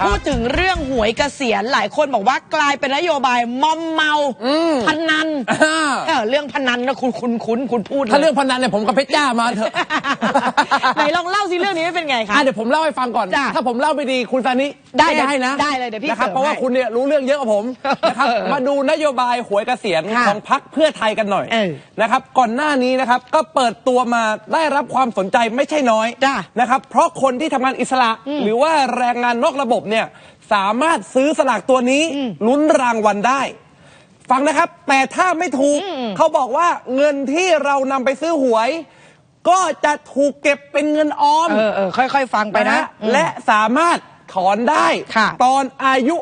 ครับพูดถึงเรื่องหวยเกษียณหลายคนบอกว่ากลายเป็นนโยบายมอมเมาอืมพนันอ่าเออเรื่องพนันนะคุณคุณคุณคุณพูดลยถ้าเรื่องพนันเนี่ยผมกับเพชรจ้ามาเถอะไหนลองเล่าสิเรื่องนี้เป็นไงคะอะเดี๋ยวผมเล่าให้ฟังก่อนจ้ะถ้าผมเล่าไม่ดีคุณซานิได้แก้ให้นะได้เลยเดี๋ยวพี่นะครับเสริมเพราะว่าให้คุณเนี่ยรู้เรื่องเยอะกว่าผมนะครับมาดูนโยบายหวยเกษียณค่ะของพักเพื่อไทยกันหน่อยเออนะครับก่อนหน้านี้นะครับก็เปิดตัวมาได้รับความสนใจไม่ใช่น้อยจ้ะนะครับเพราะคนที่ทำงานอิสระหรือว่าแรงงานนอกระบบเนี่ยสามารถซื้อสลากตัวนี้ลุ้นรางวัลได้ ฟังนะครับ แต่ถ้าไม่ถูก เขาบอกว่าเงินที่เรานำไปซื้อหวย ก็จะถูกเก็บเป็นเงินออมเออเออค่อย ๆ ฟังไปนะฮและสามารถถอนได้ค่ะตอนอายุ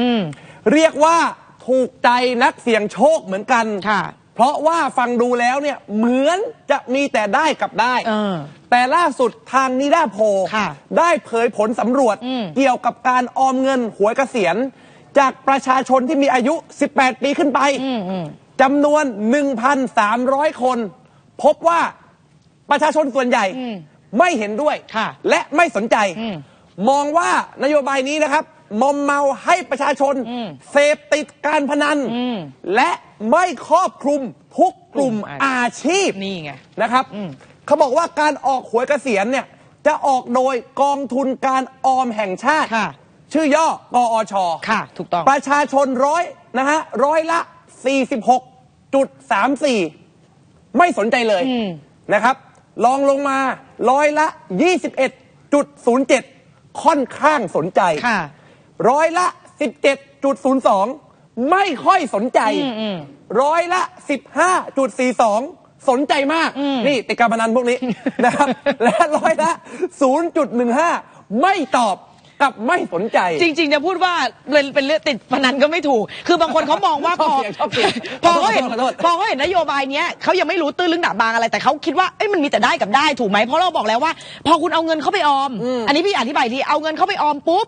อืม60 เรียกว่าถูกใจนักเสี่ยงโชคเหมือนกันค่ะ เพราะว่าฟังดูแล้วเนี่ยเหมือนจะมีแต่ได้กับได้ เออ แต่ล่าสุดทางนิดาโพลค่ะได้เผยผลสำรวจอืม เกี่ยวกับการออมเงินหวยเกษียณ จากประชาชนที่มีอายุ 18 ปีขึ้นไปอืมอืมจำนวน 1,300 คน พบว่าประชาชนส่วนใหญ่อืมไม่เห็นด้วย ค่ะและไม่สนใจ อืม มองว่านโยบายนี้นะครับ มอมเมาให้ประชาชนอืมเสพติดการพนันอืมและไม่ครอบคลุมทุกกลุ่มกลุ่มอาอาชีพนี่ไงนะครับอืมเขาบอกว่าการออกหวยเกษียณเนี่ย จะออกโดยกองทุนการออมแห่งชาติค่ะชื่อย่อกอชค่ะ ถูกต้อง ประชาชนร้อยนะฮะร้อยละ 46.34 ไม่สนใจเลยอืมนะครับลองลงมาร้อยละ 21.07 ค่อนข้างสนใจค่ะ ร้อยละ 17.02 ไม่ค่อยสนใจอืมอืมร้อยละ 15.42 สนใจมากอืมนี่ติดการพนันพวกนี้นะครับ และร้อยละ 0.15 ไม่ตอบกับไม่สนใจ จริง ๆ จะพูดว่าเป็นเป็นเรื่องติดพนันก็ไม่ถูก คือบางคนเขามองว่าชพอบอเสียงชอบเสียงพอเขาเห็นขอโทษขอโทษพอเขาเห็นนโยบายเนี้ยเขายังไม่รู้ตื้นลึกหนาบางอะไรแต่เขาคิดว่าเอ้ยมันมีแต่ได้กับได้ถูกไหมเพราะเราบอกแล้วว่า พอคุณเอาเงินเข้าไปออม อันนี้พี่อธิบายทีเอาเงินเข้าไปออมปุ๊บ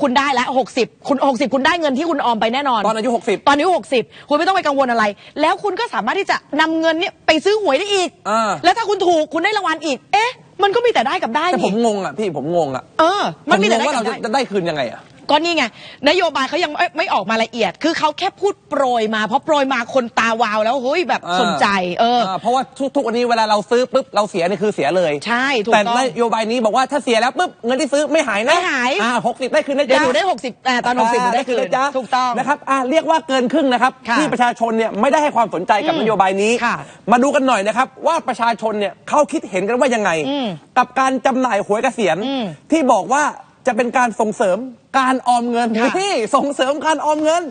คุณได้แล้วหกสิบคุณหกสิบคุณได้เงินที่คุณออมไปแน่นอน ตอนอายุ 60 ตอนอายุ60คุณไม่ต้องไปกังวลอะไร แล้วคุณก็สามารถที่จะนำเงินเนี่ยไปซื้อหวยได้อีก อ่า แล้วถ้าคุณถูกคุณได้รางวัลอีก เอ๊ะ มันก็มีแต่ได้กับได้แต่ผมนี่งงอะพี่ผมงงอะเออ มันมีผแต่งงได้ว่ากัเราบจะได้ จะได้คืนยังไงอะ ก็นี่ไงนโยบายเขายังไม่ไม่ออกมาละเอียด คือเขาแค่พูดโปรยมาเพราะโปรยมาคนตาวาวแล้วเฮ้ยแบบอ่าสนใจ เออาเพราะว่าทุกทุกวันนี้เวลาเราซื้อปุ๊บเราเสียนี่คือเสียเลยใช่ถูกแต่ต้องนโยบายนี้บอกว่าถ้าเสียแล้วปุ๊บเงินที่ซื้อไม่หายนะไม่หาย อ่าหกสิบได้คืนนะเดี๋ยวจ๊ะหนูได้ 60อ่าตอน 60หนูได้คืนนะจ๊ะถูกต้อง นะครับอ่าเรียกว่าเกินครึ่งนะครับค่ะที่ประชาชนเนี่ยไม่ได้ให้ความสนใจกับอืมนโยบายนี้ ค่ะมาดูกันหน่อยนะครับว่าประชาชนเนี่ยเขาคิดเห็นกันว่ายังไง อืมกับการจำหน่ายหวยเกษียณอืมที่บอกว่า จะเป็นการส่งเสริมการออมเงินค่ะนี่ส่งเสริมการออมเงิน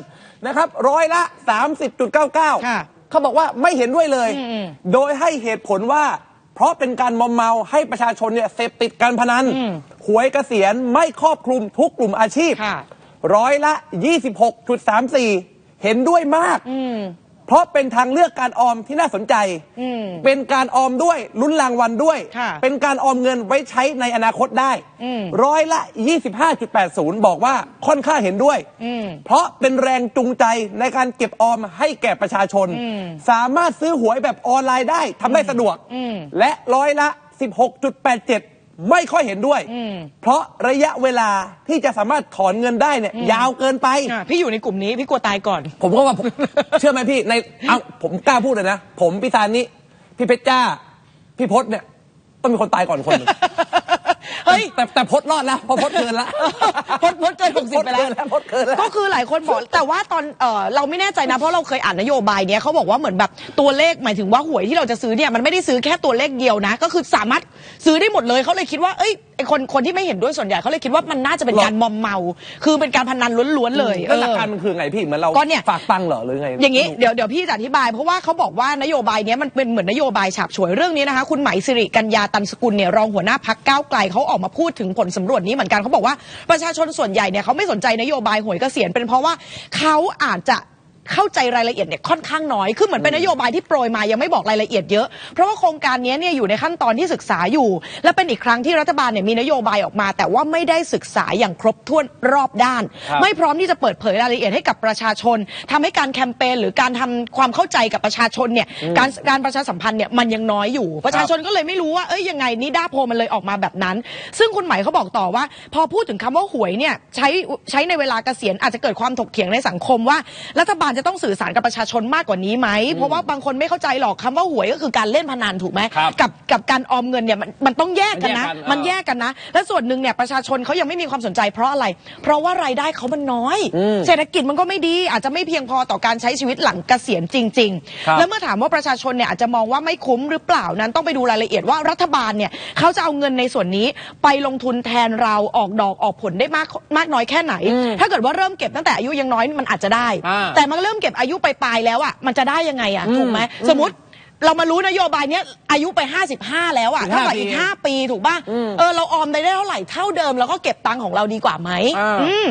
นะครับร้อยละ30.99ค่ะเขาบอกว่าไม่เห็นด้วยเลย อืม โดยให้เหตุผลว่า เพราะเป็นการมอมเมาให้ประชาชนเนี่ยเสพติดการพนันอืมหวยเกษียณไม่ครอบคลุมทุกกลุ่มอาชีพ ค่ะ ร้อยละ 26.34 เห็นด้วยมากอืม เพราะเป็นทางเลือกการออมที่น่าสนใจ อืม เป็นการออมด้วยลุ้นรางวัลด้วย ค่ะเป็นการออมเงินไว้ใช้ในอนาคตได้อืม ร้อยละ 25.80 บอกว่าค่อนข้างเห็นด้วย อืม เพราะเป็นแรงจูงใจในการเก็บออมให้แก่ประชาชน อืมสามารถซื้อหวยแบบออนไลน์ได้ทำได้สะดวก อืม และร้อยละ 16.87 ไม่ค่อยเห็นด้วยอืมเพราะระยะเวลาที่จะสามารถถอนเงินได้เนี่ย ยาวเกินไปอะพี่อยู่ในกลุ่มนี้พี่กลัวตายก่อน ผมก็ว่าผมเชื่อไหมพี่ในเอาผมกล้าพูดเลยนะ ผมพี่ซานิพี่เพชรจ้า พี่พศเนี่ย ต้องมีคนตายก่อนคนหนึ่ง เฮ้ยแต่แต่พศรอดแล้วเพอพศเกินละพดพดเกินหกสิบไปแล้วพศเกินแล้วก็คือหลายคนบอกแต่ว่าตอนเออเราไม่แน่ใจนะเพราะเราเคยอ่านนโยบายเนี้ยเขาบอกว่าเหมือนแบบตัวเลขหมายถึงว่าหวยที่เราจะซื้อเนี่ยมันไม่ได้ซื้อแค่ตัวเลขเดียวนะ ก็คือสามารถซื้อได้หมดเลยเขาเลยคิดว่าเอ้ย ไอคนคนที่ไม่เห็นด้วยส่วนใหญ่เขาเลยคิดว่ามันน่าจะเป็นหรอการมอมเมา คือเป็นการพนันล้วนๆเลยแล้วหลักเออการมันคือไงพี่เหมือนเราก็เนี่ยฝากตังค์เหรอหรือไง อย่างนี้เดี๋ยวเดี๋ยวพี่จะอธิบาย เพราะว่าเขาบอกว่านโยบายเนี้ยมันเป็นเหมือนนโยบายฉาบฉวยเรื่องนี้นะคะ คุณไหมสิริกัญญาตันสกุลเนี่ยรองหัวหน้าพักก้าวไกลเขาออกมาพูดถึงผลสำรวจนี้เหมือนกันเขาบอกว่าประชาชนส่วนใหญ่เนี่ยเขาไม่สนใจนโยบายหวยเกษียณเป็นเพราะว่าเขาอาจจะ เข้าใจรายละเอียดเนี่ยค่อนข้างน้อยคือเหมือนเป็นนโยบายที่โปรยมายังไม่บอกรายละเอียดเยอะ เพราะว่าโครงการนี้เนี่ยอยู่ในขั้นตอนที่ศึกษาอยู่ และเป็นอีกครั้งที่รัฐบาลเนี่ยมีนโยบายออกมา แต่ว่าไม่ได้ศึกษาอย่างครบถ้วนรอบด้านครับไม่พร้อมที่จะเปิดเผยรายละเอียดให้กับประชาชนทำให้การแคมเปญหรือการทำความเข้าใจกับประชาชนเนี่ยการการประชาสัมพันธ์เนี่ยมันยังน้อยอยู่ ประชาชนก็เลยไม่รู้ว่าเอ้ยยังไงนิด้าโพลมันเลยออกมาแบบนั้น ซึ่งคุณไหมายเขาบอกต่อว่า พอพูดถึงคำว่าหวยเนี่ยใช้ใช้ในเวลาเกษียณอาจจะเกิดความถกเถียงในสังคมว่ารัฐบาลจะต้องสื่อสารกับประชาชนมากกว่านี้ไหมเพราะว่าบางคนไม่เข้าใจหรอกคำว่าหวยก็คือการเล่นพนันถูกไหมครับกับกับการออมเงินเนี่ยมันมันต้องแยกกันนะ มันมันแยแยกกกันกันนะ และส่วนหนึ่งเนี่ยประชาชนเขายังไม่มีความสนใจเพราะอะไร เพราะว่ารายได้เขามันน้อยเศรษฐกิจมันก็ไม่ดี อาจจะไม่เพียงพอต่อการใช้ชีวิตหลังเกษียณจริง ครับ ๆ แล้วเมื่อถามว่าประชาชนเนี่ยอาจจะมองว่าไม่คุ้มหรือเปล่านั้นต้องไปดูรายละเอียดว่ารัฐบาลเนี่ยเขาจะเอาเงินในส่วนนี้ไปลงทุนแทนเราออกดอกออกผลได้มากมากน้อยแค่ไหน ถ้าเกิดว่าเริ่มเก็บตั้งแต่อายุยังน้อยมันอาจจะได้ อ่า แต่มันเริ่มเก็บอายุไปปลายๆแล้วอะมันจะได้ยังไงอะถูกไหมสมมติเรามารู้นโยบายเนี้ยอายุไป 55 แล้วอะอีกเท่ากับห้าปีอีก 5 ปีถูกป่ะเออเราออมได้เท่าไหร่เท่าเดิม แล้วก็เก็บตังค์ของเราดีกว่าไหมอ่าอืม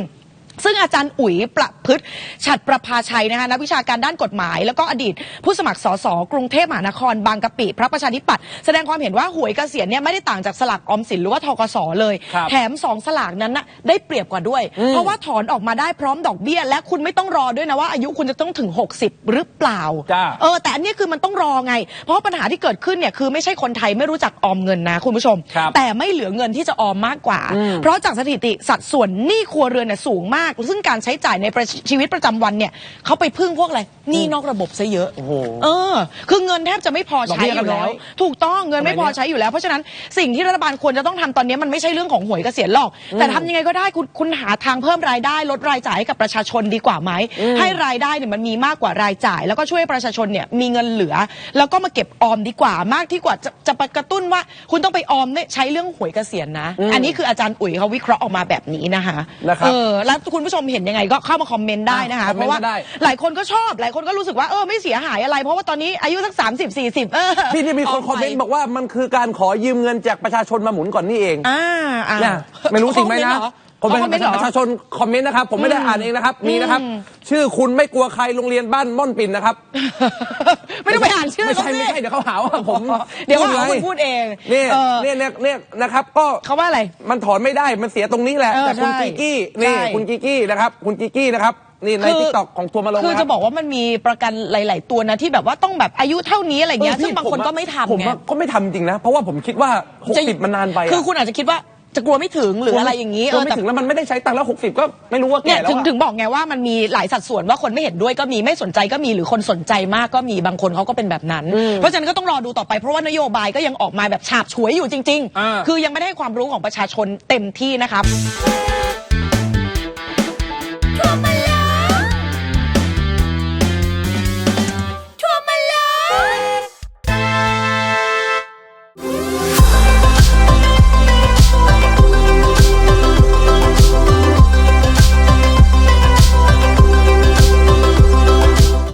ซึ่งอาจารย์อุ๋ยประ พฤติฉัดประภาชัยนะคะนักวิชาการด้านกฎหมาย แล้วก็อดีตผู้สมัครสสกรุงเทพมหานครบางกะปิ พระประชาธิปัตย์แสดงความเห็นว่าหวยเกษียณเนี่ยไม่ได้ต่างจากสลากออมสินหรือว่าทกสเลยครับแถมสองสลากนั้นนะได้เปรียบกว่าด้วย เพราะว่าถอนออกมาได้พร้อมดอกเบี้ย และคุณไม่ต้องรอด้วยนะว่าอายุคุณจะต้องถึง 60 หรือเปล่าจ้าเออแต่อันนี้คือมันต้องรอไง เพราะปัญหาที่เกิดขึ้นเนี่ยคือไม่ใช่คนไทยไม่รู้จักออมเงินนะคุณผู้ชมครับแต่ไม่เหลือเงินที่จะออมมากกว่า เพราะจากสถิติสัดส่วนหนี้ครัวเรือนเนี่ยสูงมาก ซึ่งการใช้จ่ายในประชีวิตประจำวันเนี่ยเขาไปพึ่งพวกอะไรหนี้นอกระบบซะเยอะ โอ้โห เออ คือเงินแทบจะไม่พอใช้อดอกเบี้ยก็ยู่น้แล้อวยถูกต้องเงินไม่พอใช้อยู่แล้ว เพราะฉะนั้นสิ่งที่รัฐบาลควรจะต้องทำตอนนี้มันไม่ใช่เรื่องของหวยเกษียณหรอก แต่ทำยังไงก็ได้คุณคุณหาทางเพิ่มรายได้ ลดรายจ่ายให้กับประชาชนดีกว่าไหม ให้รายได้เนี่ยมันมีมากกว่ารายจ่าย แล้วก็ช่วยให้ประชาชนเนี่ยมีเงินเหลือ แล้วก็มาเก็บออมดีกว่ามากที่กว่าจะจะไปกระตุ้นว่า คุณต้องไปออมเนี่ยใช้เรื่องหวยเกษียณนะ อันนี้คืออาจารย์อุ๋ยเขาวิเคราะห์ออกมาแบบนี้นะคะนะครับ เออแล้วคุณผู้ชมเห็นยังไงก็เข้ามาคอมเมนต์ได้นะคะ อะคอมเพเมนต์ราะว่าก็ได้ หลายคนก็ชอบ หลายคนก็รู้สึกว่าเออไม่เสียหายอะไร เพราะว่าตอนนี้อายุสัก 30 40 เออพี่นี่มีคนคอมเมนต์บอกว่ามันคือการขอยืมเงินจากประชาชนมาหมุนก่อนนี่เอง อ่าอ่าเนี่ยไม่รู้จริงไหมนะ คอมเมนต์เหรอประชาชนคอมเมนต์นะครับ ผมไม่ได้อ่านเองนะครับ มีนะครับ ชื่อคุณไม่กลัวใครโรงเรียนบ้านม่อนปิ่นนะครับ ไม่ต้องไปอ่านชื่อไม่เขาใช่สิไม่ใช่เดี๋ยวเขาหาว่าผมเดี๋ยวว่าไงคุณพูดเองเนี่ยเออเนี่ยเนี่ยเนี่ยนะครับ ก็เขาว่าอะไรมันถอนไม่ได้มันเสียตรงนี้แหละเออแต่คุณใช่กิกกี้นี่ใช่คุณกิกกี้นะครับ คุณกิกกี้นะครับนี่ในคือทิกตอกของทัวร์มาลงคือนะคจะรับบอกว่ามันมีประกันหลาย ๆ ตัวนะที่แบบว่าต้องแบบอายุเท่านี้อะไรเงี้ยเออพี่ซึ่งบางคนผอะก็ไม่ผมทำไงว่าก็ไม่ทำจริงนะ เพราะว่าผมคิดว่า60มันนานไปะคือคุณอาจจะคิดว่า จะกลัวไม่ถึงหรืออะไรอย่างนี้กลัวไม่ถึงแล้วมันไม่ได้ใช้ตังค์แล้ว60ก็ไม่รู้ว่าเนี่แก่ยแล้วถึงอะ ถึงบอกไงว่ามันมีหลายสัดส่วนว่าคนไม่เห็นด้วยก็มีไม่สนใจก็มีหรือคนสนใจมากก็มีบางคนเขาก็เป็นแบบนั้น เพราะฉะนั้นก็ต้องรอดูต่อไปเพราะว่านโยบายก็ยังออกมาแบบฉาบฉวยอยู่จริง อ่า ๆ คือยังไม่ได้ให้ความรู้ของประชาชนเต็มที่นะครับ